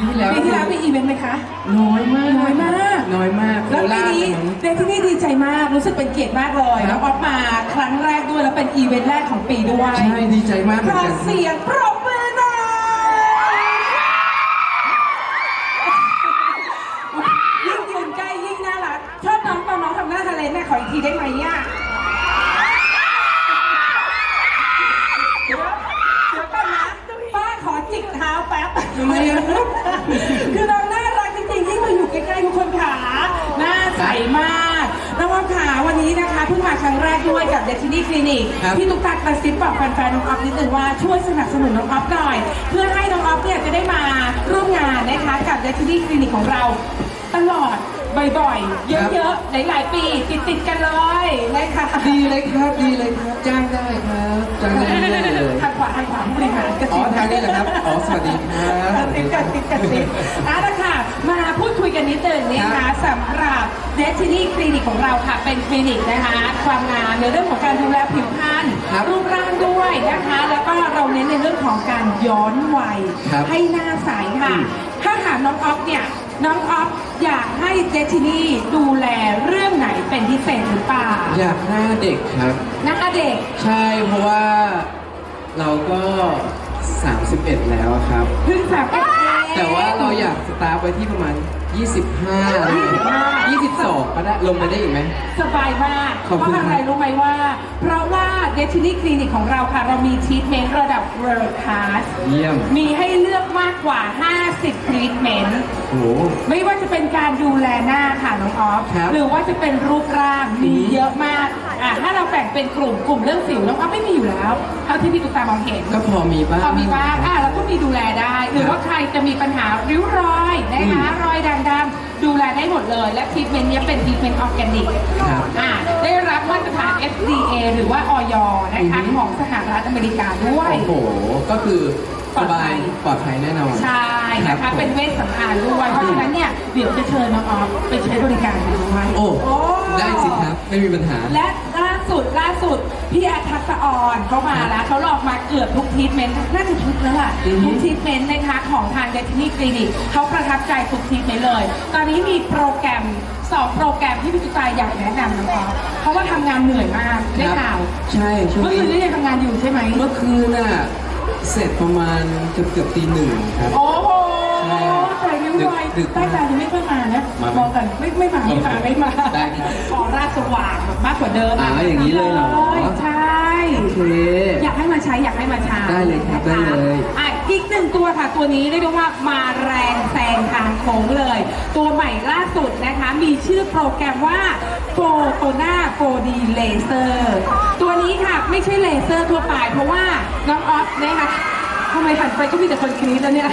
ปีที่แล้วปีที่แล้วมีอีเวนต์ไหมคะ น้อยมาก น้อยมาก น้อยมากแล้วปีนี้โคราชมั้งเดที่นี่ดีใจมาก รู้สึกเป็นเกียรติมากเลยครับแล้วออฟมาครั้งแรกด้วย แล้วเป็นอีเวนต์แรกของปีด้วย ใช่ ดีใจมากเหขมือนอกันเสียงปรบมือหน่อยยิ่งยืนใกล้ยิ่งน่ารักชอบน้องตอนน้องทำหน้าทะเลนแม่ขออีกทีได้ไหมอะเดี๋ยวเดี๋ยวก่อนนะป้าขอจิกเท้าแป๊บ ทำไมอะครับ คือน้องน่ารักจริงๆยิ่งมาอยู่ใกล้ๆทุกคนขาหน้าใส มากน้องออฟขาวันนี้นะคะเพิ่งมาครั้งแรกด้วยกับเดชินี่คลินิกครับ พี่ตุ๊กตากระซิบบอกแฟนๆน้องออฟนิดนึงว่าช่วยสนับสนุนน้องออฟหน่อย เพื่อให้น้องออฟเนี่ยจะได้มาร่วมงานนะคะกับเดชินี่คลินิกของเราตลอดบ่อยๆ เยอะๆ หลายๆ ปีติดๆกันเลยนะคะดีเลยครับ ดีเลยครับ จ้างได้ครับ จ้างได้เลย ทางขวาทางขวา ผู้บริหารกระอ๋ซิอบทางนี้แหละครับ อ๋อ สวัสดีครับกระซิบกระซิบกระซิบเอาละค่ะ มาพูดคุยกันนิดนึงนะคะสำหรับ Destiny คลินิกของเราค่ะ เป็นคลินิกนะคะ ความงามในเรื่องของการดูแลผิวพรรณครับรูปร่างด้วยนะคะ แล้วก็เราเน้นในเรื่องของการย้อนวัย ครับ ให้หน้าใสค่ะอืมถ้าถามน้องออฟเนี่ย น้องออฟอยากให้ Destiny ดูแลเรื่องไหนเป็นพิเศษหรือเปล่าอยากหน้าเด็กครับหน้าเด็ก ใช่เพราะว่าเราก็ 31 แล้วอะครับ เพิ่งแบบเอ๊ะแต่ว่าเราอยากสตาร์ทไว้ที่ประมาณ 25อะไรอย่างเงี้ย22 ก็ได้ ลงมาได้อีกไหม สบายมากขอบเพคุณราะอะไรครับรู้ไหมว่า เพราะว่า Destiny Clinic ของเราค่ะ เรามีทีทเมนต์ระดับ World Class เยี่ยม มีให้เลือกมากกว่า 50ทรีทเมนต์ โอ้โห ไม่ว่าจะเป็นการดูแลหน้าค่ะน้องออฟ ครับหรือว่าจะเป็นรูปร่างมีอืมเยอะมากอะถ้าเราแบ่งเป็นกลุ่มกลุ่มเรื่องสิวน้องออฟไม่มีอยู่แล้วเท่าที่พี่ตุ๊กตามองเห็นก็พอมีบ้าง พอมีบ้างอะเราก็มีดูแลได้ หรือว่าใครจะมีปัญหาริ้วรอยนะคะอืมรอยด่างดำดูแลได้หมดเลย และทรีทเมนต์เนี้ยเป็นทรีทเมนต์ออร์แกนิกครับอะได้รับมาตรฐาน FDA หรือว่าอยนะคะอือฮึของสหรัฐอเมริกาด้วย โอ้โห ก็คือสบายปลอดภัยปลอดภัยแน่นอน ใช่นะครัคะบผมเป็นเวชสำอางด้วย เพราะฉะนั้นเนี่ยเดี๋ยวจะเชิญน้องออฟไปใช้บริการกันด้วยโอ้ ได้สิครับ ไม่มีปัญหา และล่าสุดล่าสุดพี่อาทักษะออนเขามาแล้วเขาหลอกมาเกือบทุกทรีทเมนต์น่าจะทุกแล้วล่ะอือฮึ ทุกทรีทเมนต์นะคะของทางเดทินี่คลินิกเขาประทับใจทุกทรีทเมนต์เลย ตอนนี้มีโปรแกรมสองโปรแกรมที่พี่ตุ๊กตาอยากแนะนำน้องออฟเพราะว่าทำงานเหนื่อยมากได้ข่าวใช่ช่วงเมื่อคืนนี้ นี้ยังทำงานอยู่ใช่ไหมเมื่อคืนน่ะ เสร็จประมาณเกือบเกือบตีหนึ่งครับ โอ้โหใช่ ครับแต่นิ้วรอยดึกๆ ใต้ตายังไม่ค่อยมานะมาไหมมองกันไม่ไม่มาไม่มาไม่มาได้ครับออร่าสว่างแบบมากกว่าเดิมอ่าอย่างนี้เลยเหรอใช่ โอเค อยากให้มาใช้อยากให้มาใช้ได้เลยครับนะะได้เลยอะอีกหนึ่งตัวค่ะ ตัวนี้เรียกได้ว่ามาแรงแซงทางโค้งเลย ตัวใหม่ล่าสุดนะคะ มีชื่อโปรแกรมว่าโฟโตนาโฟดีเลเซอร์ตัวนี้ค่ะไม่ใช่เลเซอร์ทั่วไปเพราะว่าน้องออฟนะคะ ทำไมหันไปก็มีแต่คนกรี๊ดแล้วเนี่ย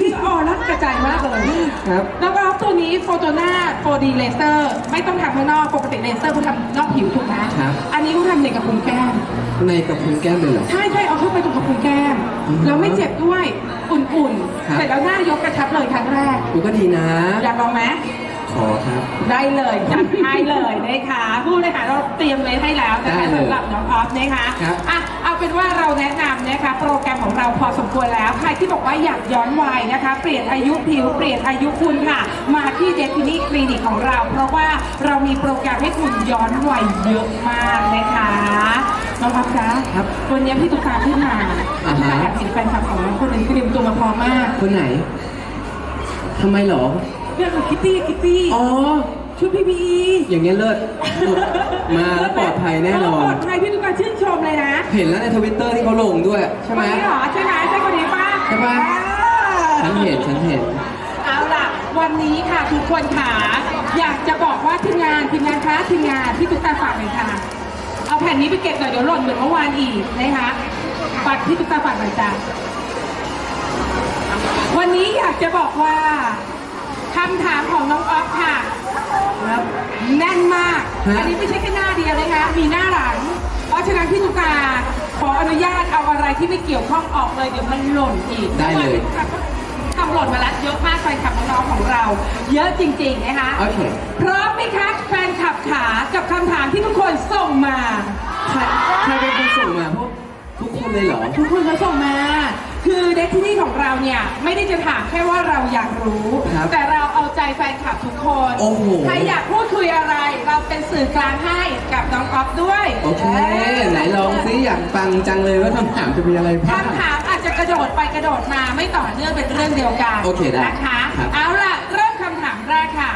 พี่ออรักกระจายมากเลยครับ แล้วก็ตัวนี้โฟโตนา 4D เลเซอร์ไม่ต้องทำข้างนอกปกติเลเซอร์คุณทำนอกผิวถูกไหมครับ อันนี้คุณทำในกระพุ้งแก้ม ในกระพุ้งแก้มเลยเหรอ ใช่ใช่เอาเข้าไปตรงกระพุ้งแก้ม อืมแล้วไม่เจ็บด้วยอุ่นครัๆ บ เสร็จแล้วหน้ายกกระชับเลยครั้งแรก กูก็ดีนะ อยากลองไหม ขอครับ ได้เลยจัดให้เลยนะคะผู้บริหารเราเตรียมไว้ให้แล้วนะได้คะเลยสำหรับน้องออฟนะคะครับ อะ เอาเป็นว่าเราแนะนำนะคะ โปรแกรมของเราพอสมควรแล้ว ใครที่บอกว่าอยากย้อนวัยนะคะ เปลี่ยนอายุผิว เปลี่ยนอายุคุณค่ะ มาที่เดทินี่คลินิกของเรา เพราะว่าเรามีโปรแกรมให้คุณย้อนวัยเยอะมากนะคะน้องออฟคะครับวันนี้พี่ตุ๊กตาขึ้นมาอ่าฮะ แอบเห็นแฟนคลับของน้องคนหนึงเตรียมตัวมาพร้อมมากคนไหนทำไมเหรอ เรื่องของคิตตี้คิตตี้อ๋อ ชุดพีพีอย่างเงี้ยเลิศมาแล้วปลอดภัยแน่นอปลนอดภัยพี่ ตุ๊กตาชื่นชมเลยนะเห็นแล้วในทวิตเตอร์ที่เขาลงด้วยใช่ไหม คนนี้เหรอใช่ไหมใช่คนนี้ป้าใช่ปะ ฉันเห็นฉันเห็น เอาล่ะ วันนี้ค่ะทุกคนขาอยากจะบอกว่าทีมงานทีมงานคะทีมงานพี่ตุ๊กตาฝากหน่อยค่ะ เอาแผ่นนี้ไปเก็บหน่อยเดี๋ยวหล่นเหมือนเมื่อวานอีกนะคะปัดพี่ตุ๊กตาฝากหน่อยจ้ะวันนี้อยากจะบอกว่าคำถามของน้องออฟค่ะครับแน่นมาก ฮะ อันนี้ไม่ใช่แค่หน้าเดียวนะคะมีหน้าหลัง เพราะฉะนั้นพี่ตุ๊กตาขออนุญาตเอาอะไรที่ไม่เกี่ยวข้องออกเลยเดี๋ยวมันหล่นอีกได้เลย ทำหล่นมาแล้วเยอะมากแฟนคลับน้องๆของเรา เยอะจริงๆนะคะ โอเค พร้อมไหมคะแฟนคลับขากับคำถามที่ทุกคนส่งมา ใครใครเป็นคนส่งมาพวกทุกคนเลยเหรอ ทุกคนเขาส่งมา คือเดทที่นี่ของเราเนี่ย ไม่ได้จะถามแค่ว่าเราอยากรู้ ครับแต่เราเอาใจแฟนคลับทุกคนโอ้โหใครอยากพูดคุยอะไร เราเป็นสื่อกลางให้กับน้องก๊อฟด้วยโอเค ไหนลองซิอยากฟังจังเลยว่าคำถามจะมีอะไรบ้าง คำถามอาจจะกระโดดไปกระโดดมาไม่ต่อเนื่องเป็นเรื่องเดียวกันโอเคได้นะคะ ครับเอาล่ะ เริ่มคำถามแรกค่ะ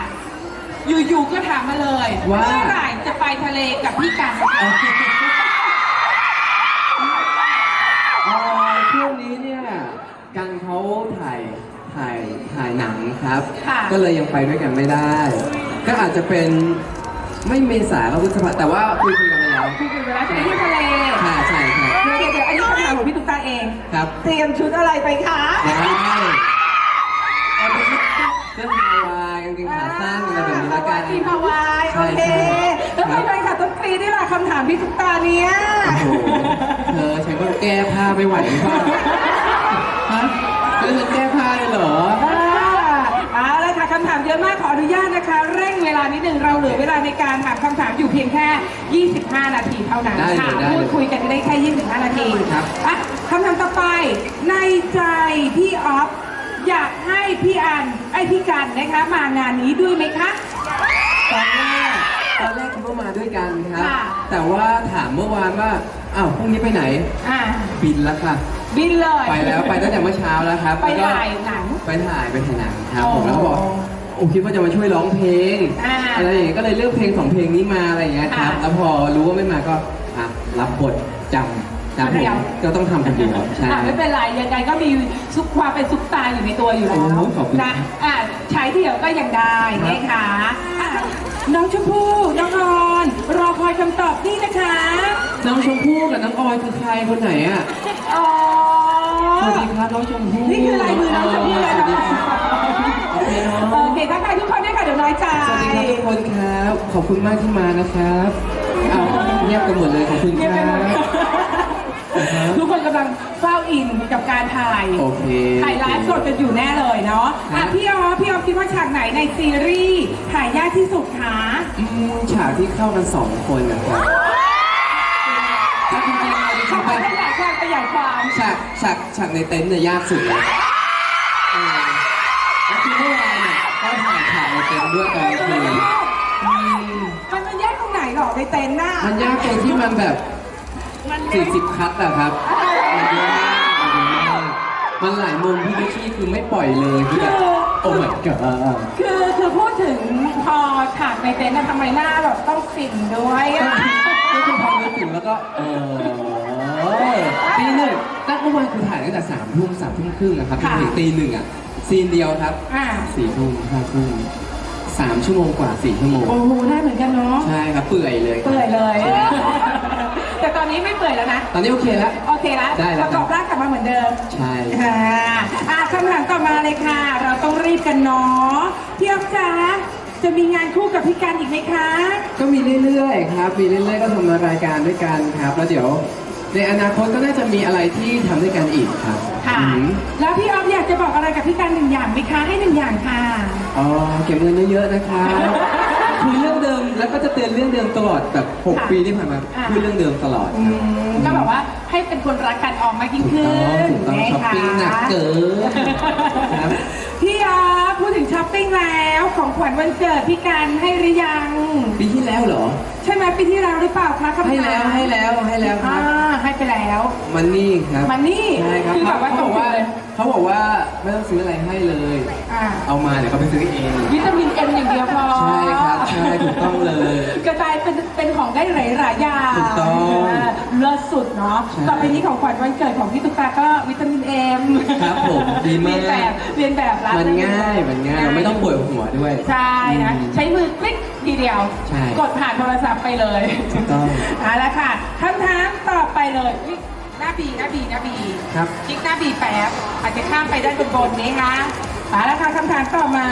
อยู่ๆก็ถามมาเลยว่า เมื่อไหร่จะไปทะเลกับพี่กันเช่วงนี้เนี่ยกันเขาถ่ายถ่ายถ่ายหนังครับ ค่ะ ก็เลยยังไปด้วยกันไม่ได้ ก็อาจจะเป็นไม่เมษาก็พฤษภาแต่ว่าคุยคุยกันไปแล้วคุยกันไปแล้วจะไปเที่ยวทะเลค่ะใช่ครับเดี๋ยวเดี๋ยวอันนี้คำถามของพี่ตุ๊กตาเอง ครับเตรียมชุดอะไรไปคะได้เอาเป็นเรื่องฮาวายกางเกงขาสั้นอะไรแบบนี้ละกัน ทีมฮาวายโอใช่เคใช่แล้วทำไม ค่ะต้องกรีดด้วยล่ะคำถามพี่ตุ๊กตาเนี้ยโอ้โหเธอฉันก็แก้ผ้าไม่ไหวหรือเปล่าฮะเธอจะแก้ผ้าเลยเหรออ่าเอาละค่ะคำถามเยอะมากขออนุญาตนะคะ เร่งเวลานิดนึงเราเหลือเวลาในการถามคำถามอยู่เพียงแค่ 25 นาทีเท่านั้นได้เลยค่ะได้เลยพูดคุยกันได้แค่ 25 นาทีครับ อะคำถามต่อไป ในใจพี่ออฟอยากให้พี่อันไอพี่กันนะคะมางานนี้ด้วยไหมคะ ตอนแรก ตอนแรกคิดว่ามาด้วยกันครับ ค่ะ แต่ว่าถามเมื่อวานว่า อ้าวพรุ่งนี้ไปไหน อ่าบินแล้วค่ะ บินเลย ไปแล้วไปตั้งแต่เมื่อเช้าแล้วครับไปแล้วก็ถ่ายหนัง ไปถ่ายไปถ่ายหนังครับอ๋อผมแล้วก็บอกโอ้คิดว่าจะมาช่วยร้องเพลงอ่าอะไรอย่างเงี้ยก็เลยเลือกเพลงสองเพลงนี้มาอะไรอย่างเงี้ยครับ ค่ะแล้วพอรู้ว่าไม่มาก็อะรับบทจำครับผเดี๋มยว ก็ต้องทำคนเดียวใช่ อะไม่เป็นไรยังไงก็มีซุปความเป็นซุปตาอยู่ในตัวอยู่แล้วโอ้ขอบคุณนะอะใช้เดี่ยวก็ยังได้ครับนะคะอะ น้องชมพู่น้องออนรอคอยคำตอบนี่นะคะน้องชมพู่กับน้องออยคือใครคนไหนอะอ๋อสวัสดีครับน้องชมพู่นี่คือลายมือน้องชมพู่เลยสวัสดีนะครับโอเคเนาะโอเคทักทายทุกคนด้วยค่ะเดี๋ยวน้อยใจสวัสดีครับทุกคนครับ ขอบคุณมากที่มานะครับ เอาเงียบกันหมดเลยขอบคุณเงียบคไปรัหมดบครับ ทุกคนกำลังเฝ้าอินกับการถ่าย โอเค ถ่ายไลฟ์สดกันอยู่แน่เลยเนาะครัอะบพี่ออฟพี่ออฟคิดว่าฉากไหนในซีรีส์ถ่ายยากที่สุดคะอืมฉากที่เข้ากันสองคนนะครับถ้าจริงๆเอาจริขงๆไป ขยายความขยายความ ฉากฉากฉากในเต็นท์เนี่ยยากสุดเลยเออแล้วคือเมื่อวานเนี่ยก็ถ่ายฉากในเต็นท์ด้วยตอนกลางคืนอืมมันมันยากตรงไหนหรอในเต็นท์น่ะมันยากตรงที่มันแบบ มันสี่สิบคัดอะครับมันเยอะมากมันเยอะมากมันหลายมุมพี่เบคชี่คือไม่ปล่อยเลยคือแบบโอ้ my god คือคือพูดถึงพอฉากในเต็นท์น่ะทำไมหน้าแบบต้องฟินด้วยอะก็คือพอนึกถึงแล้วก็เออตีหนึ่งตั้งเมื่อวานคือถ่ายตั้งแต่สามทุ่มสามทุ่มครึ่งนะครับจนถึงตีหนึ่งอะซีนเดียวครับอะสี่ทุ่มห้าทุ่มสามชั่วโมงกว่าสี่ชั่วโมงโอ้โหได้เหมือนกันเนาะใช่ครับเปื่อยเลย เปื่อยเลยใช่ แต่ตอนนี้ไม่เปื่อยแล้วนะ ตอนนี้โอเคแล้ว โอเคแล้วได้แล้วประกอบร่างกลับมาเหมือนเดิมใช่อ่าอะคำถามต่อมาเลยค่ะ เราต้องรีบกันเนาะพี่อ๊อฟจ๊ะจะมีงานคู่กับพี่การอีกไหมคะ ก็มีเรื่อยๆครับ มีเรื่อยๆก็ทำรายการด้วยกันครับ แล้วเดี๋ยว ในอนาคตก็น่าจะมีอะไรที่ทำด้วยกันอีกครับค่ะ อืมแล้วพี่อ๊อฟอยากจะบอกอะไรกับพี่การหนึ่งอย่างไหมคะ ให้หนึ่งอย่างค่ะ อ๋อเก็บเงินเยอะๆนะครับ คุยเรื่องเดิมแล้วก็จะเตือนเรื่องเดิมตลอดแบบค่ะ6ปีที่ผ่านมาอะ พูดเรื่องเดิมตลอดอืมก็แบบว่าให้เป็นคนรักกันออกมากยิ่งถูกขึ้นต้องถูกต้องช้อปปิ้งหนักเกินครับ พี่อ๊อฟพูดถึงช้อปปิ้งแล้วของขวัญวันเกิดพี่การให้หรือยัง ปีที่แล้วเหรอ ใช่ไหมปีที่แล้วหรือเปล่าคะคำถามให้แล้วให้แล้วให้แล้วคอ่ารับให้ ไปแล้วมันนี่ครับมันนี่ใช่ครับคือแบบว่าเขาบอกว่าตรงเลยเขาบอกว่าไม่ต้องซื้ออะไรให้เลย อ่าเอามาเดี๋ยวเขาไปซื้อเอง วิตามินเอ็มอย่างเดียวพอใช่ครับใช่ถูกต้องเลยกระจายเป็นเป็นของได้หลายหลายๆอย่างถูกต้องาเลิศสุดเนาะใช่ต่อไปนี้ของขวัญวันเกิดของพี่ตุ๊กตาก็วิตามินเอ็มครับผมดีมาก เรียนแบบเรียนแบบร้านมันง่ายมันง่ายเราไม่ต้องปวดหัวด้วย ใช่นะอืมใช้มือคลิกทีเดียว ใช่กดผ่านโทรศัพท์ไปเลยถูกต้อง เอาละค่ะคำถามต่อไป เลยอุ๊ยหน้าบีหน้าบีหน้าบีครับคลิกหน้าบีแป๊บอาจจะข้ามไปด้านบนๆนี้คะเอาละค่ะคำถามต่อมา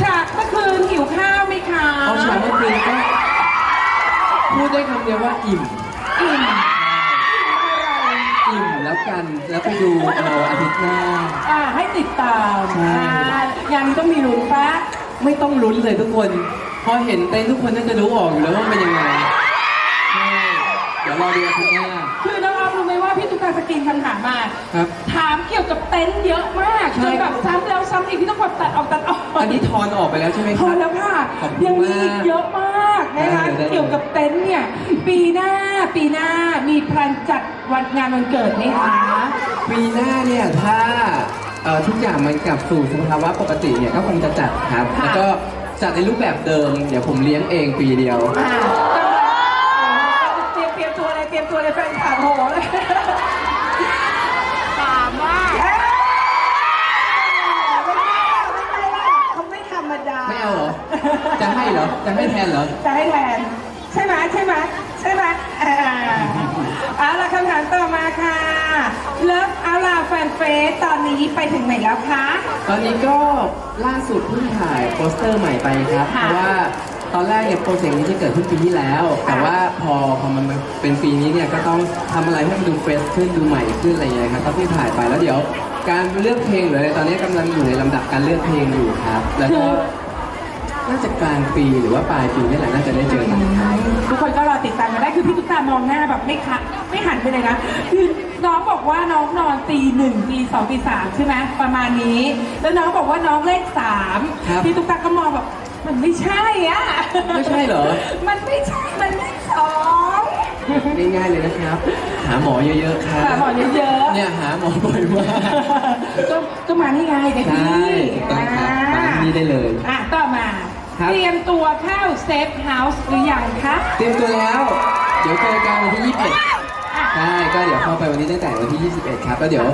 ฉากเมื่อคืนหิวข้าวไหมคะเอาฉากเมื่อคืนก็พูดได้คำเดียวว่าอิ่มอิ่มอิ่มแล้วกันแล้วไปดูเอาอาทิตย์หน้าอ่าให้ติดตามใช่อ่ายังต้องมีลุ้นปะไม่ต้องลุ้นเลยทุกคน พอเห็นเต้นทุกคนน่าจะรู้ออกอยู่แล้วว่ามันเป็นยังไงใช่เดี๋ยวรอดูอาทิตย์หน้า คือน้องออมรู้ไหมว่าว่าพี่ตุ๊กตาสกรีนคำถามมา ครับถามเกี่ยวกับเต็นท์เยอะมากใช่ จนแบบซ้ำแล้วซ้ำอีกพี่ต้องกดตัดออกตัดออกอันนี้ทอนออกไปแล้วใช่ไหมคพรัอบ แล้วค่ะ ขอบคุณยังมีอีกมากเยอะมากนะคะได้เลย เกี่ยวกับเต็นท์เนี่ย ปีหน้าปีหน้ามีแพลนจัดวันงานวันเกิดไหมคะปีหน้าเนี่ยถ้าเอ่อทุกอย่างมันกลับสู่สภาวะปกติเนี่ยก็คงจะจัดครับค่ะแล้วก็จัดในรูปแบบเดิม เดี๋ยวผมเลี้ยงเองปีเดียว อ่า ตัวเลยเตรียมตัวเลยแฟนคลับโหเลยถามว่าเอ้ยเขาไม่ธรรมดา ไม่เอาเหรอ จะให้เหรอ จะให้แทนเหรอ จะให้แทน ใช่ไหมใช่ไหมใช่ไหมอ่าเอาละคำถามต่อมาค่ะ เลิฟเอาล่ะแฟนเฟสตอนนี้ไปถึงไหนแล้วคะ ตอนนี้ก็ล่าสุดเพิ่งถ่ายโปสเตอร์ใหม่ไปครับ เพราะว่า ตอนแรกเนี่ยโปรเจกต์นี้จะเกิดขึ้นปีที่แล้ว แต่ว่าพอพอมันเป็นปีนี้เนี่ยก็ต้องทำอะไรให้มันดูเฟรชขึ้นดูใหม่ขึ้นอะไรอย่างเงี้ยครับก็เพิ่งถ่ายไปแล้วเดี๋ยว การเลือกเพลงหรืออะไรตอนนี้กำลังอยู่ในลำดับการเลือกเพลงอยู่ครับ แล้วก็น่าจะกลางปีหรือว่าปลายปีนี่แหละน่าจะได้เจอกันครับ ทุกคนก็รอติดตามกันได้คือพี่ตุ๊กตามองหน้าแบบไม่คะไม่หันไปเลยนะ คือน้องบอกว่าน้องนอนตีหนึ่งตีสองตีสามใช่ไหมประมาณนี้ แล้วน้องบอกว่าน้องเลขสามครับ พี่ตุ๊กตาก็มองแบบ มันไม่ใช่อะ ไม่ใช่เหรอ มันไม่ใช่ มันเลขสองง่ายๆเลยนะครับ หาหมอเยอะๆครับหาหมอเยอะๆ เนี่ยหาหมอบ่อยมากก็ก็มานี่ไงเด็กใช่นี่ถูกต้องครับมาที่นี่ได้เลย อะต่อมา ครับ เตรียมตัวเข้าเซฟเฮาส์หรือยังคะเตรียมตัวแล้ว เดี๋ยวเจอกันวันที่21ใช่ก็เดี๋ยวเข้าไปวันนี้ตั้งแต่วันที่ 21 ครับ แล้วเดี๋ยว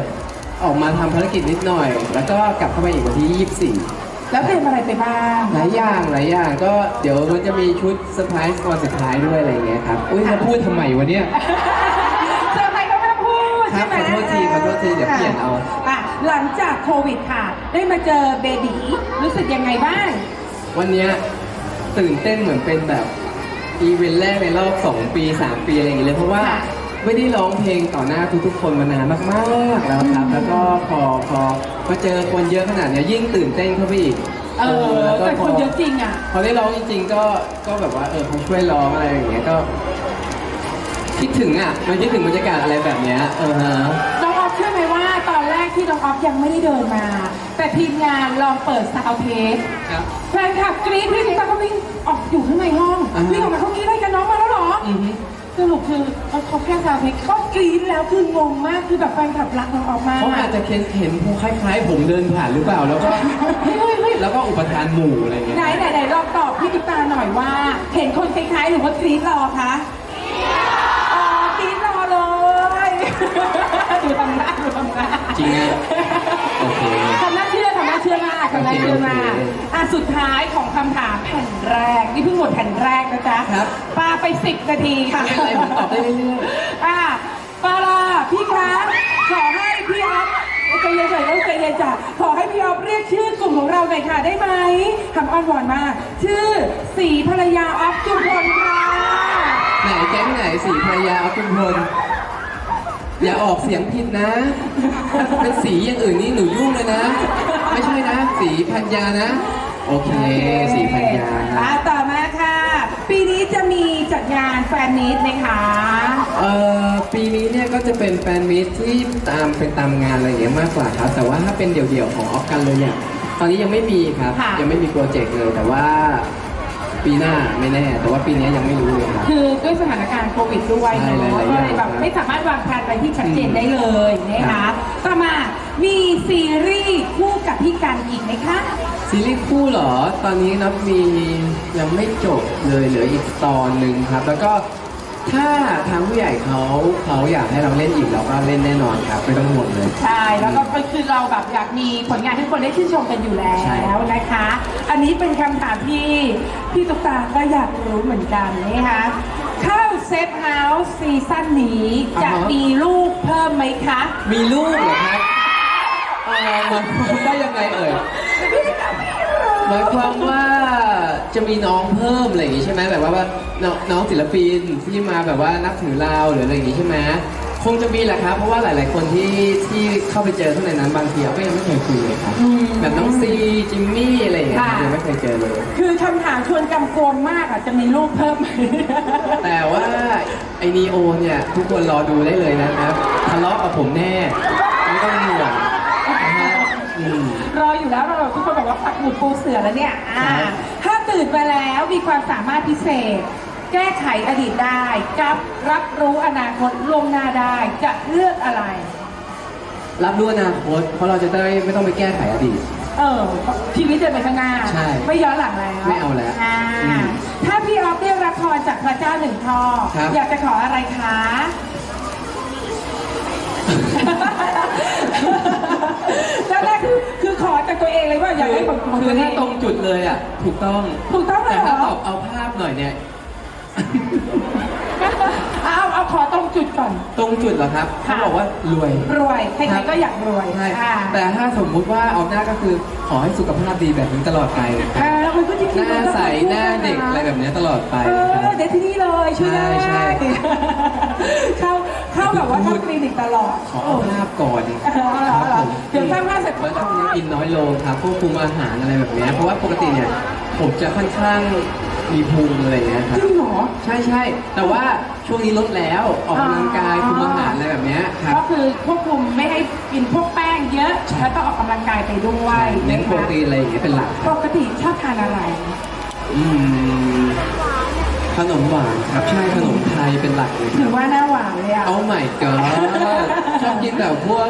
ออกมาทำภารกิจนิดหน่อย แล้วก็กลับเข้ามาอีกวันที่ 24 แล้วเตรียมอะไรไปบ้างหลายอย่างหลายอย่างก็เดี๋ยวมันจะมีชุดเซอร์ไพรส์วันสุดท้ายด้วยอะไรอย่างเงี้ยครับอุ้ยจะพูดทำไมวะเนี่ย เซอร์ไพรส์ก็ไม่ต้องพูดครัใช่บไหมขอโทษทีขอโทษทีเดี๋ยวเปลี่ยนเอา อะหลังจากโควิดค่ะ ได้มาเจอเบบีรู้สึกยังไงบ้าง วันเนี้ยตื่นเต้นเหมือนเป็นแบบอีเวนต์แรกในรอบ 2 ปี 3 ปีอะไรอย่างเงี้ยเลยเพราะว่าค่ะ ไม่ได้ร้องเพลงต่อหน้าทุกๆคนมานานมากๆแล้วครับ แล้วก็พอพอมาเจอคนเยอะขนาดเนี้ยยิ่งตื่นเต้นเข้าไปอีกเออแล้วก็แต่พคนเยอะจริงอะ พอได้ร้องจริงๆก็ก็แบบว่าเออเขาช่วยร้องอะไรอย่างเงี้ยก็ คิดถึงอะมันคิดถึงบรรยากาศอะไรแบบเนี้ยเออฮะ น้องออฟเชื่อไหมว่าตอนแรกที่น้องออฟยังไม่ได้เดินมา แต่ทีมงานลองเปิดซาวด์เทสครับแฟนคลับกรี๊ดพี่ตุ๊กตาก็วิ่งออกอยู่ข้างในห้องอ่าฮะวิ่งออกมาเขากรี๊ดอะไรกันน้องมาแล้วเหรออือฮึ สรุปคือเขาแค่ซาวด์เทสก็กรี๊ดแล้วคืองงมากคือแบบแฟนคลับรักน้องออกมากเขาอาจจะเห็นเห็นผู้คล้ายๆ ผมเดินผ่านหรือเปล่าแล้วก็เฮ้ยเฮ้ยเฮ้ยแล้วก็อุปทานหมู่อะไรเงี้ยไหนไหนไหนลองตอบพี่ตุ๊กตาหน่อยว่า เห็นคนคล้ายๆหรือว่ากรี๊ดรอคะอ๋อกรี๊ดรอเลยดูทำหน้าดูทำหน้าจริงอะโอเคทำหน้าเชื่อทำหน้าเชื่อมากทำหน้าเชื่อมากโอเคอะสุดท้ายของคำถามแผ่นแรก นี่เพิ่งหมดแผ่นแรกนะจ๊ะครับปาไปสิบนาทีค่ะไม่เป็นไรผมตอบได้เรื่อยอะปาลาพี่คะขอให้พี่อ๊อฟใจเย็นๆต้องใจเย็นจ้ะขอให้พี่อ๊อฟเรียกชื่อกลุ่มของเราหน่อยค่ะได้ไหมทำอ้อนวอนมากชื่อสีภรรยาออฟจุมพลค่ะไหนแก๊งไหนสีภรรยาเอาคุณพลอย่าออกเสียงผิดนะเป็นสีอย่างอื่นนี่หนูยุ่งเลยนะ ไม่ใช่นะ สีพัญญานะ โอเค สีพัญญาอะต่อมาค่ะ ปีนี้จะมีจัดงานแฟนมีตไหมคะ เอ่อปีนี้เนี่ยก็จะเป็นแฟนมิตที่ตามเป็นตามงานอะไรอย่างเงี้ยมากกว่าครับ แต่ว่าถ้าเป็นเดี่ยวๆของออฟกันเลยเนี่ยตอนนี้ยังไม่มีครับ ค่ะ ยังไม่มีโปรเจกต์เลย แต่ว่าปีหน้าไม่แน่ แต่ว่าปีนี้ยังไม่รู้เลยครับ คือด้วยสถานการณ์โควิดด้วยใช่เนาะหลายๆก็เลยแบบอย่างไม่สามารถวางแผนไปที่ชัดเจนได้เลยนะครัคะบ ต่อมา มีซีรีส์คู่กับพี่กันอีกไหมคะ ซีรีส์คู่เหรอ ตอนนี้นับมียังไม่จบเลยเหลืออีกตอนหนึ่งครับ แล้วก็ถ้าทางผู้ใหญ่เขาเขาอยากให้เราเล่นอีกเราก็เล่นแน่นอนครับไม่ต้องห่วงเลย ใช่ แล้วก็คือเราแบบอยากมีผลงานให้คนได้ชื่นชมกันอยู่แล้ใช่ วนะคะ อันนี้เป็นคำถามที่พี่ตุ๊กตาก็อยากรู้เหมือนกันนะคะเข้าเซฟเฮาส์ซีซั่นนี้จะมีลูกเพิ่มไหมคะ มีลูกเหรอครับ เออหมายความว่ายังไงเอ่ยหมายความว่าจะมีน้องเพิ่มอะไรอย่างงี้ใช่ไหมแบบว่าว่าน้องน้องศิลปินที่มาแบบว่านับถือเราหรืออะไรอย่างงี้ใช่ไหมคงจะมีแหละครับ เพราะว่าหลาย ๆ คนที่ที่เข้าไปเจอข้างในนั้นบางทีเราก็ยังไม่เคยคุยเลยครับอืมแบบน้องซีจิมมี่อะไรอย่างเงี้ยค่ะ ยังไม่เคยเจอเลย คือคำถามชวนกำกวมมากอะจะมีลูกเพิ่มไหม แต่ว่าไอนีโอเนี่ย ทุกคนรอดูได้เลยนะครับทะเลาะกับผมแน่ไม่ต้องห่วงนะฮะอืมร ออยู่แล้วเราทุกคนบอกว่าปักหมุดปูเสือแล้วเนี่ยอ่าครับถ้าตื่นมาแล้วมีความสามารถพิเศษ แก้ไขอดีตได้กับรับรู้อนาคตล่วงหน้าได้จะเลือกอะไร รับรู้อนาคตเพราะเราจะได้ไม่ต้องไปแก้ไขอดีต เออชีวิตเดินไปข้างหน้าใช่ไม่ย้อนหลังแล้วไม่เอาแล้วอ่าอืมถ้าพี่ออฟได้รับพรจากพระเจ้าหนึ่งข้อครับ อยากจะขออะไรคะ แล้วแรกคือ คือขอจากตัวเองเลยว่าอยากได้ของของคืตัอวเอถ้างตรงจุดเลยอะ ถูกต้องถูกต้องเลยแต่เหรถ้าอตอบเอาภาพหน่อยเนี่ยเอาเอา ขอตรงจุดก่อน ตรงจุดเหรอครับเขาค่ะ บอกว่ารวย รวยใครๆก็อยากรวยใช่อ่าแต่ถ้าสมมุติว่าเอาหน้าก็คือขอให้สุขภาพดีแบบนี้ตลอดไปอ่ามันก็จะคิดหน้าว่ใสหน้าเด็กอะไรแบบนี้ตลอดไปเอคอรับเดี๋ยวที่นี่เลยช่วยได้ใช่ใช่ เข้าเข้าแบบว่าเข้าคลินิกตลอด ขอเอาภาพก่อนเอาเหรอเอาเหรอเดี๋ยวสร้างภาพเสร็จ แล้วช่วงนี้กินน้อยลงครับควบคุมอาหารอะไรแบบเนี้ยเพราะว่าปกติเนี่ยผมจะค่อนข้าง มีพุงอะไรอย่างเงี้ยครับจริงเหรอ ใช่ใช่แต่ว่าช่วงนี้ลดแล้วออกกำลังกายอ๋อคุมอาหารอะไรแบบเนี้ยครับ ก็คือควบคุมไม่ให้กินพวกแป้งเยอะ ใช่ แล้วต้องออกกำลังกายไปด้วยเน้นโปรตีนอะไรอย่างเงี้ยเป็นหลักปกติชอบทานอะไรอืมขนมหวานครับใช่ขนมไทยเป็นหลักเลยคถืรัอบว่าหน้าหวานเลยอะ เอาใหม่ก็ชอบกินแบบพวก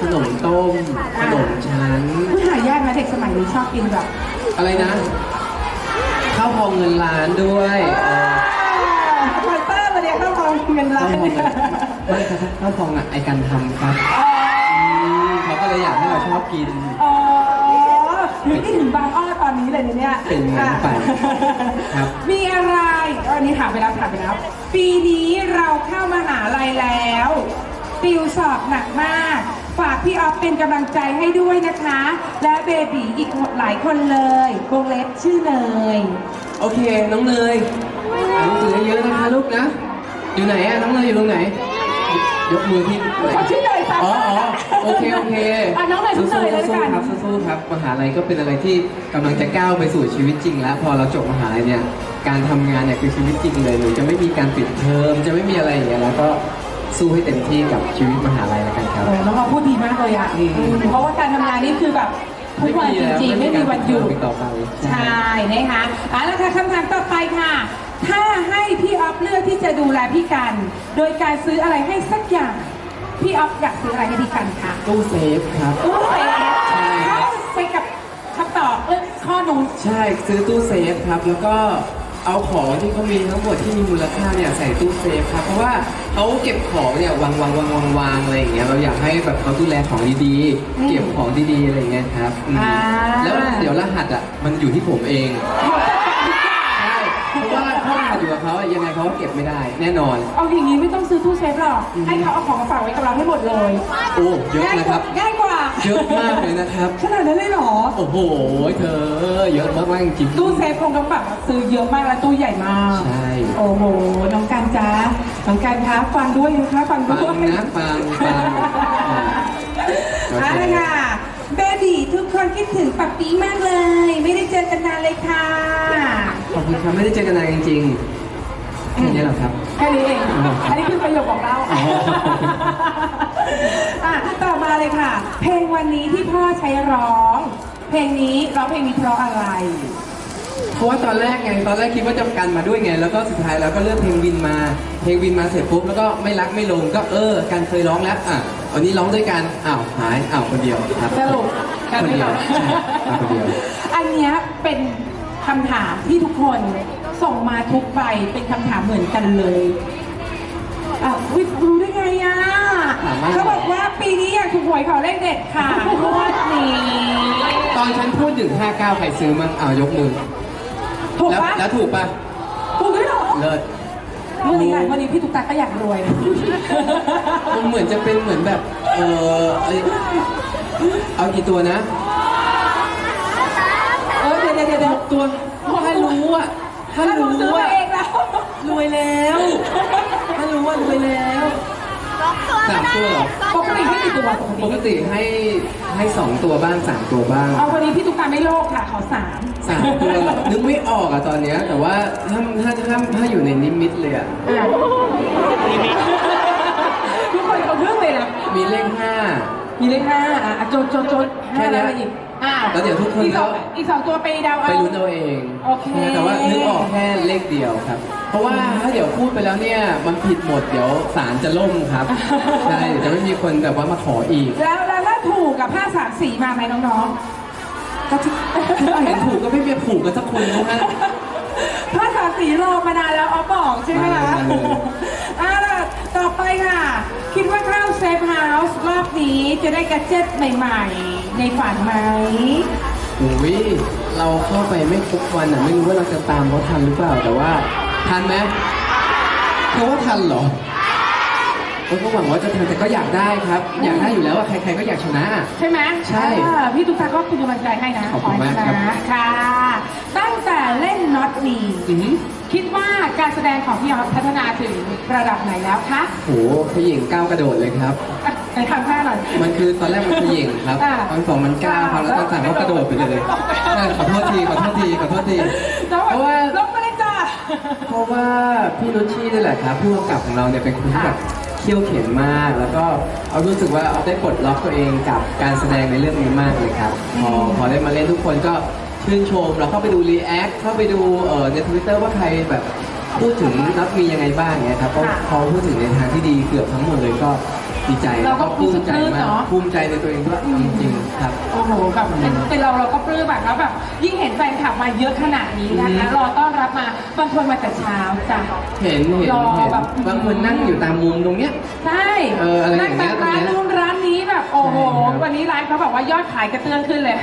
ขนมต้มขนมชั้น ผู้หายากนะเด็กสมัยนี้ชอบกินแบบอะไรนะ ข้าวพองเงินล้านด้วยเออคอนเตอร์มาเดียวเข้าวทองเงินล้าข้าวนพองเงินไม่ครับข้าวพองอะไอกันทำครับมเขาก็เลยอยากให้เราชอบกินอ๋ออยู่ที่ถึงบางอ้อตอนนี้เลยเนี่ยเป็นอย่างนั้นไปครับมีอะไรอันนี้ถามไปแล้วถามไปแล้วปีนี้เราเข้ามหาลัยแล้ว ติวสอบหนักมาก ฝากพี่ออฟเป็นกำลังใจให้ด้วยนะคะ และเบบีอีกหลายคนเลยวงเล็บชื่อเนยโอเค น้องเนยอ่านหนังสือเยอะๆนะคะลูกนะ อยู่ไหนอะน้องเนยอยู่ตรงไหน ยกมือที่ขอชื่อเนยค่ะอ๋ออ๋อโอเคโอเคอะน้องเนยชื่อเนยเลยสู้กันๆครับสู้ๆครับมหาลัยก็เป็นอะไรที่กำลังจะก้าวไปสู่ชีวิตจริง แล้ว พอเราจบมหาลัยเนี่ยการทำงานเนี่ยคือชีวิตจริงเลยหนูจะไม่มีการปิดเทอมจะไม่มีอะไรอย่างเงี้ยแล้วก็ สู้ให้เต็มที่กับชีวิตมหาลัยแล้วกันครับโอ้น้องออมพูดดีมากเลยอะอืมอืม เพราะว่าการทำงานนี่คือแบบทุกวันจริงๆ ไม่มีวันหยุดไม่มีการปิดเทอมอีกต่อไป ใช่นะคะเอาละค่ะคำถามต่อไปค่ะ ถ้าให้พี่ออฟเลือกที่จะดูแลพี่กัน โดยการซื้ออะไรให้สักอย่าง พี่ออฟอยากซื้ออะไรให้พี่กันคะตู้เซฟครับ ตู้เซฟใช่เข้าไปกับคำตอบเออข้อนู้น ใช่ซื้อตู้เซฟครับ แล้วก็ เอาของที่เขามีทั้งหมดที่มีมูลค่าเนี่ยใส่ตู้เซฟครับเพราะว่าเขาเก็บของเนี่ยวางวางวางวางวางอะไรอย่างเงี้ยเราอยากให้แบบเขาดูแลของดีอืมๆเก็บของดีๆอะไรอย่างเงี้ยครับอืมอ่า แล้วเดี๋ยวรหัสอะมันอยู่ที่ผมเองหมดจัดการทุกอย่างใช่เพราะว่าถ้ารหัสอยู่กับเขาอะยังไงเขาก็เก็บไม่ได้แน่นอน เอาอย่างนี้ไม่ต้องซื้อตู้เซฟหรอกอืมให้เขาเอาของมาฝากไว้กับเราให้หมดเลยโอ้เยอะง่ายนะกคว่ารับ ง่ายกว่า เยอะมากเลยนะครับ ขนาดนั้นเลยเหรอ โอ้โห เธอ เยอะมากๆจริงๆตู้เซฟคงต้องแบบซื้อเยอะมากและตู้ใหญ่มาก ใช่ โอ้โห น้องการจ้าน้องการคะฟังด้วยนะคะฟังด้ฟัวยงนะฟังฟังอืมโอเอาเคละค่ะเบบีทุกคนคิดถึงปักปีมากเลย ไม่ได้เจอกันนานเลยค่ะ ขอบคุณครับไม่ได้เจอกันนานจริงๆแค่นี้เหรอครับ แค่นี้เองอ๋ออัอันนี้คือประโยคบอกเล่าอ๋อ อะต่อมาเลยค่ะ เพลงวันนี้ที่พ่อใช้ร้อง เพลงนี้ร้องเพลงนี้เพราะอะไร เพราะว่าตอนแรกไงตอนแรกคิดว่าจะกันมาด้วยไง แล้วก็สุดท้ายแล้วก็เลือกเพลงวินมา เพลงวินมาเสร็จปุ๊บแล้วก็ไม่รักไม่ลงก็เออกันเคยร้องแล้วอะวันนี้ร้องด้วยกันอ้าวหายอ้าวคนเดียวครับสรุปคนเดียวใช่มาคนเดียว อันเนี้ยเป็นคำถามที่ทุกคนส่งมาทุกใบเป็นคำถามเหมือนกันเลย อะวิรู้ได้ไงอะถามว่า เขาบอกว่าปีนี้อยากถูกหวยขอเลขเด็ดค่ะงวดนี้ตอนฉันพูดถึง 59 ใครซื้อมั้งอ้าวยกมือถูกแล้วปะแล้วถูกปะถูกด้วยเหรอเลิศวันนี้ไงวันนี้พี่ตุ๊กตาก็อยากรวย มันเหมือนจะเป็นเหมือนแบบ เออเอ้ยเอากี่ตัวนะเออเดี๋ยวเดี๋ยวเดี๋ยวเดี๋ยวตัวถ้ารู้อะถ้าถ้ารู้รู้ซื้ออะมาเองแล้ว รวยแล้ว ถ้ารู้ว่ารวยแล้วสามตัวเหรอ ปกติให้กี่ตัวปกปกติติให้ให้สองตัวบ้างสามตัวบ้างเอาวันนี้พี่ตุ๊กตาไม่โลภค่ะขอสามสามตัวเหรอนึกไม่ออกอะตอนเนี้ย แต่ว่าถ้าถ้าถ้าถ้าอยู่ในนิมิตเลยอะอะทุกคคนเขาทึ่งเลยนะมีเลขห้า มีเลขห้าอะโจดโจดโจดแค่เนี้ยห้าอะไรอีกอะแล้วเดี๋ยวทุกคนอีกสองก็ อีกสองตัวไปเดาเอา ไปลุ้นเอาเองโอเค แต่ว่านึกออกแค่เลขเดียวครับ เพราะว่าถ้าเดี๋ยวพูดไปแล้วเนี่ยมันผิดหมดเดี๋ยวศาลจะล่มครับ ใช่เดี๋ยวจะไม่มีคนแบบว่ามาขออีก แล้วแล้วถ้าถูกกับห้าสามสี่มาไหมน้องๆก็จะถ้าเห็นถูกก็ไม่มีผูกกันสักคนนะฮะห้าสามสี่รอมานานแล้วอ๋อบอกใช่ไหมคะมาเลยอะล่ะต่อไปค่ะ คิดว่าเข้าเซฟเฮาส์รอบนี้จะได้กระเจ็ตใหม่ๆ ในฝันไหมอุ้ยเราเข้าไปไม่ครบวันอะไม่รู้ว่าเราจะตามเขาทันหรือเปล่าแต่ว่า ทันไหมเธอว่าทันเหรอเราก็หวังว่าจะทันแต่ก็อยากได้ครับ อยากได้อยู่แล้วอะใครๆก็อยากชนะ ใช่ไหมใช่อ่าพี่ตุ๊กตาก็เป็นกำลังใจให้นะขอบคุณมากครับให้ชนะค่ะ ตั้งแต่เล่น Not Me อือหือ คิดว่าการแสดงของพี่ออฟพัฒนาถึงระดับไหนแล้วคะโหขยิงก้าวกระโดดเลยครับ อะไหนทำท่าหน่อย มันคือตอนแรกมันขยิงครับอ่าตอนสองมันก้าวครับแล้วตอนสามก็กระโดดไปเลยใช่ขอโทษทีขอโทษทีขอโทษที แล้วเพราะว่าลงมา เลยจ้าเพราะว่าพี่รุชชี่นี่แหละครับผู้กำกับของเราเนี่ยเป็นคนที่แบบเขี่ยวเข็นมาก แล้วก็เอารู้สึกว่าเอาได้ปลดล็อกตัวเองกับการแสดงในเรื่องนี้มากเลยครับพอพอได้มาเล่นทุกคนก็ชื่นชมเราเข้าไปดูรีแอคเข้าไปดูเอ่อในทวิตเตอร์ว่าใครแบบพูดถึงนักมียังไงบ้างเนี่ยครับก็พอพูดถึงในทางที่ดีเกือบทั้งหมดเลยก็ดีใจเราก็ภูมิใจปลื้มมากเนอะภูมิใจในตัวเองด้วยจริงๆครับโอ้โหแบบเป็นเป็นเราเราก็ปลื้มแบบแล้วแบบยิ่งเห็นแฟนคลับมาเยอะขนาดนี้นะคะอืมรอต้อนรับมา บางคนมาแต่เช้าจ้ะ เห็นเห็นรอเห็นแบบ บางคนนั่งอยู่ตามมุมตรงเนี้ย ใช่เอออะไรอย่างเงี้นั่ยงตามร้านตรงเนี้ยนู้นร้านนี้แบบโอ้โห ใช่ครับวันนี้ร้านเขาบอกว่ายอดขายกระเตื้องขึ้นเลย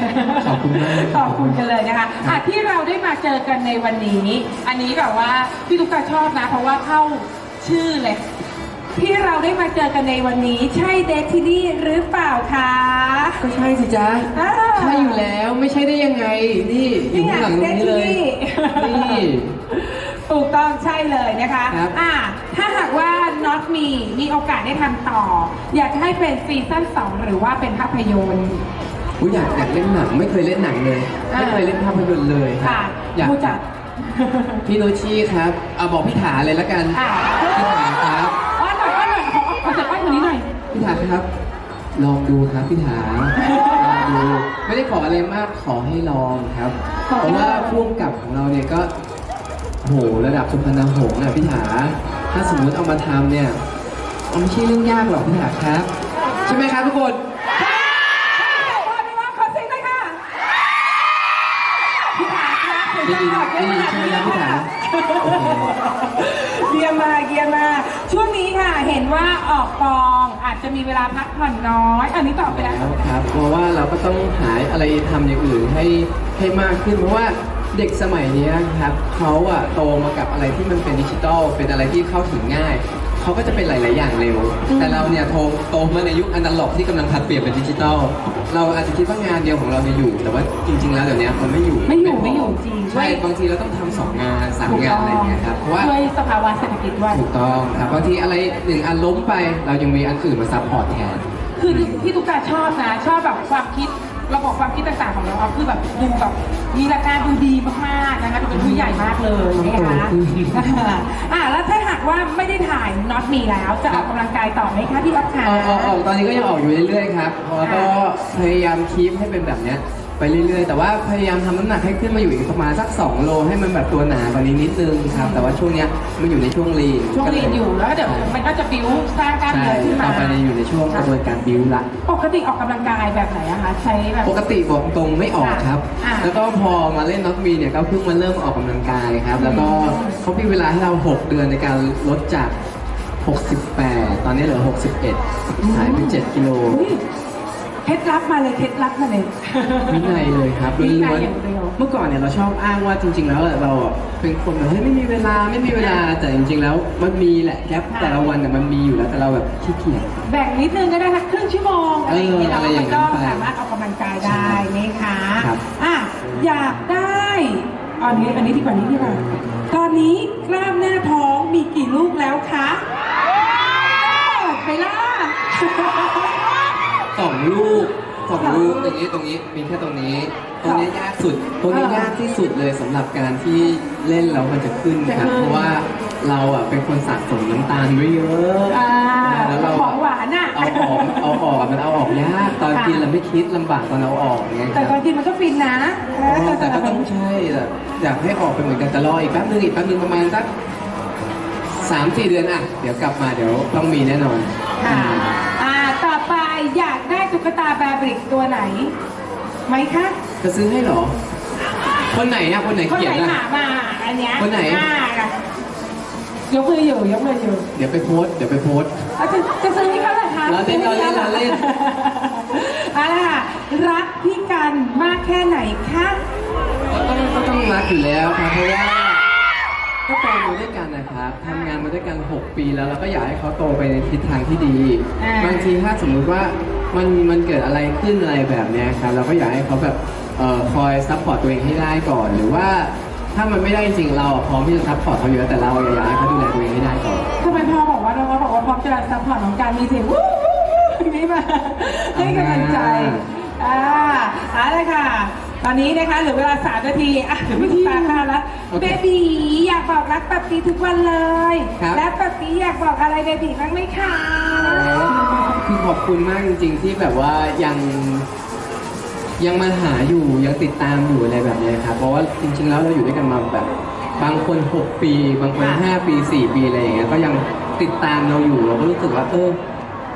ขอบคุณมากขอบคุณกันเลยนะคะอะที่เราได้มาเจอกันในวันนี้ อันนี้แบบว่าพี่ตุ๊กตาชอบนะ เพราะว่าเข้าชื่อเลย ที่เราได้มาเจอกันในวันนี้ใช่เดทที่นี่หรือเปล่าคะก็ใช่สิจ๊ะอ่าใช่อยู่แล้วไม่ใช่ได้ยังไง นี่อยู่ข้างหลังตรงนี้เลยนี่นี่ ถูกต้องใช่เลยนะคะครับอ่าถ้าหากว่า not me มีโอกาสได้ทำต่อ อยากจะให้เป็นซีซั่น2 หรือว่าเป็นภาพยนตร์ อุ๊ยอยากอยากเล่นหนังไม่เคยเล่นหนังเลย อ่า ไม่เคยเล่นภาพยนตร์เลยครัค่ะบอยากผู้จัด พี่โนชี่ครับเอาบอกพี่ถาเลยละกันอ่า พี่ถาครับาครับ ลองดูครับพี่ถาลองดูไม่ได้ขออะไรมากขอให้ลองครับ ขอเพให้ราะว่าลอง พ่วงกับของเราเนี่ยก็โหระดับสุพรรณหงส์อะพี่ถาถ้าสมมุติเอามาทำเนี่ยมันไม่ใช่เรื่องยากหรอกพี่ถาครับ ใช่ไหมครับทุกคน ว่าไม่ว่าขอเสียงหน่อยค่ะพี่ถาคะเสียงได้ยินจังหวะได้ยินใช่ไหมครับพี่ถาโอเคเยี่ยมมากเยี่ยมมากช่วงนี้ค่ะ เห็นว่าออกกอง อาจจะมีเวลาพักผ่อนน้อย อันนี้ตอบไปแล้วแล้วครับ เพราะว่าเราก็ต้องหาอะไรทำอย่างอื่นให้ให้มากขึ้น เพราะว่าเด็กสมัยเนี้ยครับเขาอะโตมากับอะไรที่มันเป็นดิจิตอลเป็นอะไรที่เข้าถึงง่าย เขาก็จะเป็นหลาย ๆ อย่างเร็ว แต่เราเนี่ยโตโตมาในยุคอนาล็อกที่กำลังผัดเปลี่ยนเป็นดิจิตอล เราอาจจะคิดว่างานเดียวของเราเนี่ยอยู่ แต่ว่าจริง ๆ แล้วเดี๋ยวนี้มันไม่อยู่ไม่อยู่พไม่อยู่จริงใช่บางทีเราต้องทำสองงานสามงานอะไรอย่างเงี้ยครับ เพราะว่า ด้วยสภาวะเศรษฐกิจด้วย ถูกต้องครับบางทีอะไรหนึ่งอันล้มไป เรายังมีอันอื่นมาซัพพอร์ตแทน คือพี่ตุ๊กตาชอบนะ ชอบแบบความคิด ระบบความคิดต่างๆของน้องออฟคือแบบดูแบบมีหลักการดูดีมากๆนะคะดูเป็นผู้ใหญ่มากเลยนะคะอ่าแล้วถ้าหากว่าไม่ได้ถ่ายน็อตมีแล้วจะออกกำลังกายต่อไหมคะพี่ออฟคะออกออกออกตอนนี้ก็ยังออกอยู่เรื่อยๆครับแล้วก็พยายามคีปให้เป็นแบบเนี้ย ไปเรื่อยๆ แต่ว่าพยายามทำน้ำหนักให้ขึ้นมาอยู่อีกประมาณสัก 2 โล ให้มันแบบตัวหนากว่านี้นิดนึงครับ แต่ว่าช่วงเนี้ยมันอยู่ในช่วงลีนช่วงเรียนอยู่แล้วเดี๋ยวมันก็จะบิ้วสร้างกล้ามใช่เนื้อขึ้นมา ต่อไปเนี่ยอยู่ในช่วงกระบวนการบิวละ ปกติออกกำลังกายแบบไหนอะคะ ใช้แบบ ปกติบอกตรงไม่ออกครับ อ่าแล้วก็พอมาเล่นน็อตมีเนี่ยก็เพิ่งมาเริ่มออกกำลังกายครับ แล้วก็เขามีเวลาให้เรา 6 เดือนในการลดจาก 68 ตอนนี้เหลือ 61 หายไป 7 กิโล อุ๊ย เคล็ดลับมาเลยเคล็ดลับมาเลยวินัยเลยครับวินัยล้วนอย่างเดียวๆเมื่อก่อนเนี่ยเราชอบอ้างว่าจริง ๆ แล้วเราอะเป็นคนแบบเฮ้ยไม่มีเวลาไม่มีเวลาแต่จริง ๆ แล้วมันมีแหละแกปแต่ละวันเนี่ยมันมีอยู่แล้วแต่เราแบบขี้เกียจแบ่งนิดนึงก็ได้ค่ะครึ่งชั่วโมงอะไรอย่างเงี้ยเอออะไรอย่างนั้ก็นไปสามารถออกกำลังกายได้นะคะครับอะอยากได้อันนี้อันนี้ดีกว่านี้ดีกว่าตอนนี้กล้ามหน้าท้องมีกี่ลูกแล้วคะเปิดไปล่ะ สองลูกสองลูกตรงนี้ตรงนี้มีแค่ตรงนี้ ตรงนี้ยากสุด ตรงนี้ยากที่สุดเลยสำหรับการที่เล่นแล้วมันจะขึ้นครับเพราะว่าเราอะเป็นคนสะสมน้ำตาลไว้เยอะอ่าแล้วเราของหวานน่ะเอาออกเอาออกอะมันเอาออกยากตอนค่ะกินเราไม่คิดลำบากตอนเอาออกอย่างเงี้ยคแต่รับตอนกินมันก็ฟินนะอ๋อแต่ก็ต้องใช่แต่อยากให้ออกไปเหมือนกันแต่รออีกแป๊บนึงอีกแป๊บนึงประมาณสักสามสี่เดือนอะ เดี๋ยวกลับมาเดี๋ยวต้องมีแน่นอน ค่ะ อ่า ต่อไปอยากได้ ตุ๊กตาแบร์บริกตัวไหน ไหมคะ จะซื้อให้เหรอ คนไหนอะคนไหนคนเขียไหนนอะหามาอันเนี้ยคนไหน อ่าะยกมืออยู่ยกมืออยู่เดี๋ยวไปโพสต์เดี๋ยวไปโพสต์ เอาจะจะซื้อให้เขาเหรอคะล้อเล่นล้อเล่นล้อเล่น เอาละค่ะรักพี่กันมากแค่ไหนคะก็ต้องก็ต้องรักอยู่แล้วครับเพราะว่าก็โตมาด้วยกันนะครับทำงานมาด้วยกัน 6 ปีแล้วเราก็อยากให้เขาโตไปในทิศทางที่ดีอ่าบางทีถ้าสมมุติว่า มันมันเกิดอะไรขึ้นอะไรแบบเนี้ยครับเราก็อยากให้เขาแบบเอ่อคอยซัพพอร์ตตัวเองให้ได้ก่อน หรือว่าถ้ามันไม่ได้จริงๆเราอะพร้อมที่จะซัพพอร์ตเขาอยู่แล้วแต่เราอยากให้เขาดูแลตัวเองให้ได้ก่อน ทำไมพ่อบอกว่าน้องก็บอกว่าพร้อมจะซัพพอร์ตน้องการมีเสียงวู้วู้วู้อย่างนี้มาให้กำลังใจอ่าเอาเลยค่ะ ตอนนี้นะคะเหลือเวลาสามนาทีอะถึงพี่ตาค่ะแล้วโอเคเบบีอยากบอกรักปับปีทุกวันเลย ครับ และปับปีอยากบอกอะไรเบบีบ้างไหมคะคือ ขอบคุณมากจริง ๆ ที่แบบว่ายังยังมาหาอยู่ยังติดตามอยู่อะไรแบบเนี้ยครับเพราะว่าจริง ๆ แล้วเราอยู่ด้วยกันมาแบบ บางคน 6 ปี บางคน5ปี 4 ปีอะไรอย่างเงี้ยก็ยังติดตามเราอยู่เราก็รู้สึกว่าเออ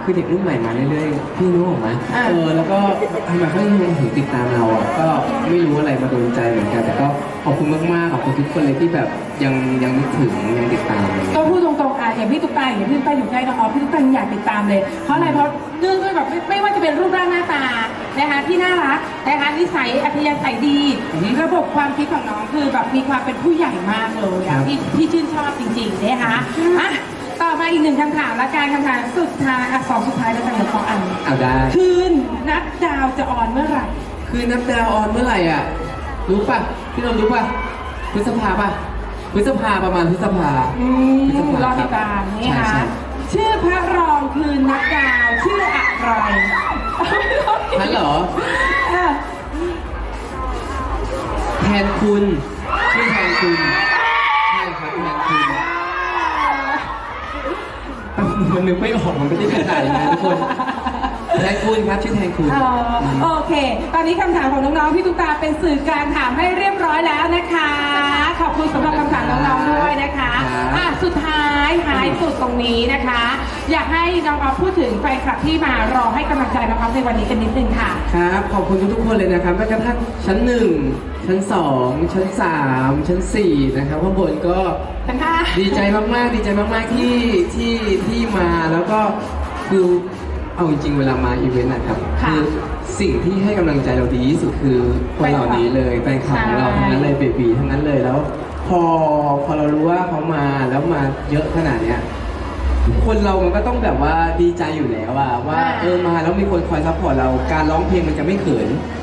คือเด็กรุ่นใหม่มาเรื่อยๆพี่รู้ออกไหมเออแล้วก็ทำไมเขายังถึงติดตามเราอะก็ไม่รู้อะไรมาโดนใจเหมือนกันแต่ก็ขอบคุณมากๆขอบคุณทุกคนเลยที่แบบยังยังนึกถึงยังติดตามอะไรอย่างเงี้ยก็พูดตรงๆ อะอย่างพี่ตุ๊กตาอย่างพี่ตุ๊กตาอยู่ใกล้น้องออฟพี่ตุ๊กตาอยากติดตามเลย เพราะอะไรเพราะเนื่องด้วยแบบไม่ไม่ว่าจะเป็นรูปร่างหน้าตานะคะที่น่ารักนะคะนิสัยอัธยาศัยดีอือฮึระบบความคิดของน้องคือแบบมีความเป็นผู้ใหญ่มากเลยครัอะบที่ที่ชื่นชอบจริงๆนะคะอะต่อมาอีกหนึ่งคำถามละกันคำถามสุดท้ายอะสองสุดท้ายแล้วกันเดี๋ยวขออันเอาได้ คืนนัดดาวจะออนเมื่อไหร่คือนับดาวออนเมื่อไหร่อะรู้ป่ะพี่นนท์รู้ป่ะพฤษภาป่ะ พฤษภาประมาณพฤษภาอืมพฤษภารอติดตามนี่ใช่ค่ะใช่ชื่อพระรองคืนนัดดาวชื่ออะไรฉันเหรออะแทนคุณชื่อแทนคุณใช่ครับแทนคุณมันนึกไม่ออกมันไม่ได้กระจายนะทุกคนแทนคุณครับชื่อแทนคุณ เออโอเค ตอนนี้คำถามของน้องๆพี่ตุ๊กตาเป็นสื่อกลารถามให้เรียบร้อยแล้วนะคะ ขอบคุณสำหรับคำถามน้องๆด้วยนะคะครับอะสุดท้ายท้ายสุดตรงนี้นะคะ อยากให้น้องออฟพูดถึงแฟนคลับที่มารอให้กำลังใจน้องออฟในวันนี้กันนิดนึงค่ะ ครับขอบคุณทุกๆคนเลยนะครับแม้กระทั่งชั้นหนึ่งชั้นสองชั้นสามชั้นสี่นะครับข้างบนก็เป็นค่ะดีใจมากๆ ดีใจมากๆที่ที่ที่มาแล้วก็คือเอาจริงๆเวลามาอีเวนต์นะครับค่ะ อ สิ่งที่ให้กำลังใจเราดีที่สุดคือคนเหล่านี้เลยแฟนคลับของเราใช่ทั้งนั้นเลยเบบีทั้งนั้นเลยแล้ว พอพอเรารู้ว่าเขามาแล้วมาเยอะขนาดเนี้ยคนเรามันก็ต้องแบบว่าดีใจอยู่แล้วอะว่า เออมาแล้วมีคนคอยซัพพอร์ตเราการร้องเพลงมันจะไม่เขินค่ะ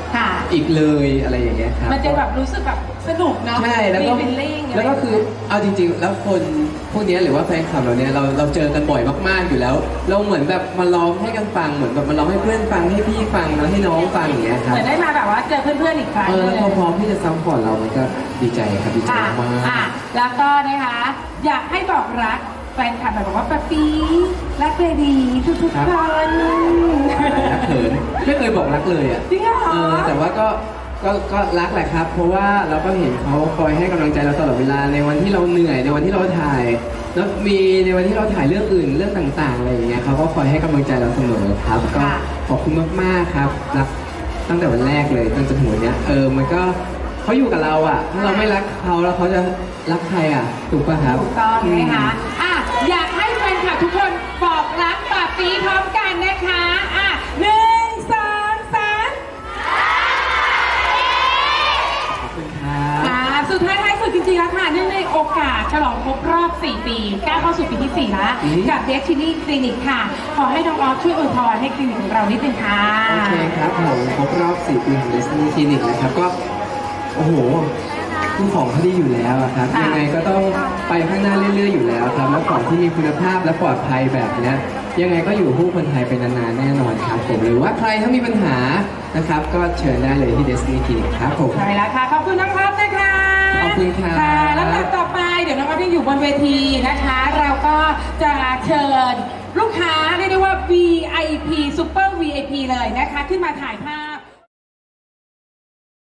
อีกเลยอะไรอย่างเงี้ยครับ มันจะแบบรู้สึกแบบสนุกเนาะใช่แล้วก็มี feeling แล้วก็คือเอาจริง ๆ แล้วคนพวกเนี้ยหรือว่าแฟนคลับเราเนี้ยเราเราเจอกันบ่อยมากๆอยู่แล้ว เราเหมือนแบบมาร้องให้กันฟังเหมือนแบบมาร้องให้เพื่อนฟังให้พี่ฟังแล้วให้น้องฟังอย่างเงี้ยครับเหมือนได้มาแบบว่าเจอเพื่อนๆอีกครั้งเออแล้วหพนึ่องพร้อมที่จะซัพพอร์ตเรามันก็ดีใจครับดีใจค่ะมากอะแล้วก็นะคะ อยากให้บอกรัก แฟนคลับแบบบอกว่าปะปีรักเบบีทุกๆคน รักเขินไม่เคยบอกรักเลยอะจริงเหรอ เออแต่ว่าก็ก็ก็รักแหละครับ เพราะว่าเราก็เห็นเขาคอยให้กำลังใจเราตลอดเวลาในวันที่เราเหนื่อยในวันที่เราถ่าย แล้วมีในวันที่เราถ่ายเรื่องอื่นเรื่องต่างๆอะไรอย่างเงี้ยเขาก็คอยให้กำลังใจเราเสมอครับก็ขอบคุณมากๆครับรักตั้งแต่วันแรกเลยจนจนถึงวันเนี้ยเออมันก็เขาอยู่กับเราอะถ้าเราไม่รักเขาแล้วเขาจะรักใครอะถูกป่ะครับ ถูกต้องนะคะอะ อยากให้แฟนคลับทุกคนบอกรักปะปีพร้อมกันนะคะอะหนึ่งสองสามขอบคุณครับค่ะสุดท้ายท้ายสุดจริงๆแล้วค่ะเนื่องในโอกาสฉลองครบรอบ 4 ปีก้าวเข้าสู่ปีที่ 4 แล้วอืมกับเดชินี่คลินิกค่ะ ขอให้น้องออฟช่วยอวยพรให้คลินิกของเรานิดนึงค่ะ โอเคครับผมครบรอบ 4 ปีของ Destiny Clinic นะครับ ก็ โอ้โห คือของเขาดีอยู่แล้วอะครับ ค่ะยังไงก็ต้องไปข้างหน้าเรื่อยๆอยู่แล้วครับ แล้วของที่มีคุณภาพและปลอดภัยแบบเนี้ยยังไงก็อยู่คู่คนไทยไปนานๆแน่นอนครับผมหรือว่าใครถ้ามีปัญหานะครับ ก็เชิญได้เลยที่ Destiny Clinic ครับผม ใช่แล้วค่ะ ขอบคุณน้องออฟนะคะขอบคุณครับ ค่ะแล้วลำดับต่อไปเดี๋ยวน้องอ๊อฟยังอยู่บนเวทีนะคะ เราก็จะเชิญลูกค้าเรียกได้ว่า VIP Super VIP เลยนะคะ ขึ้นมาถ่ายภาพ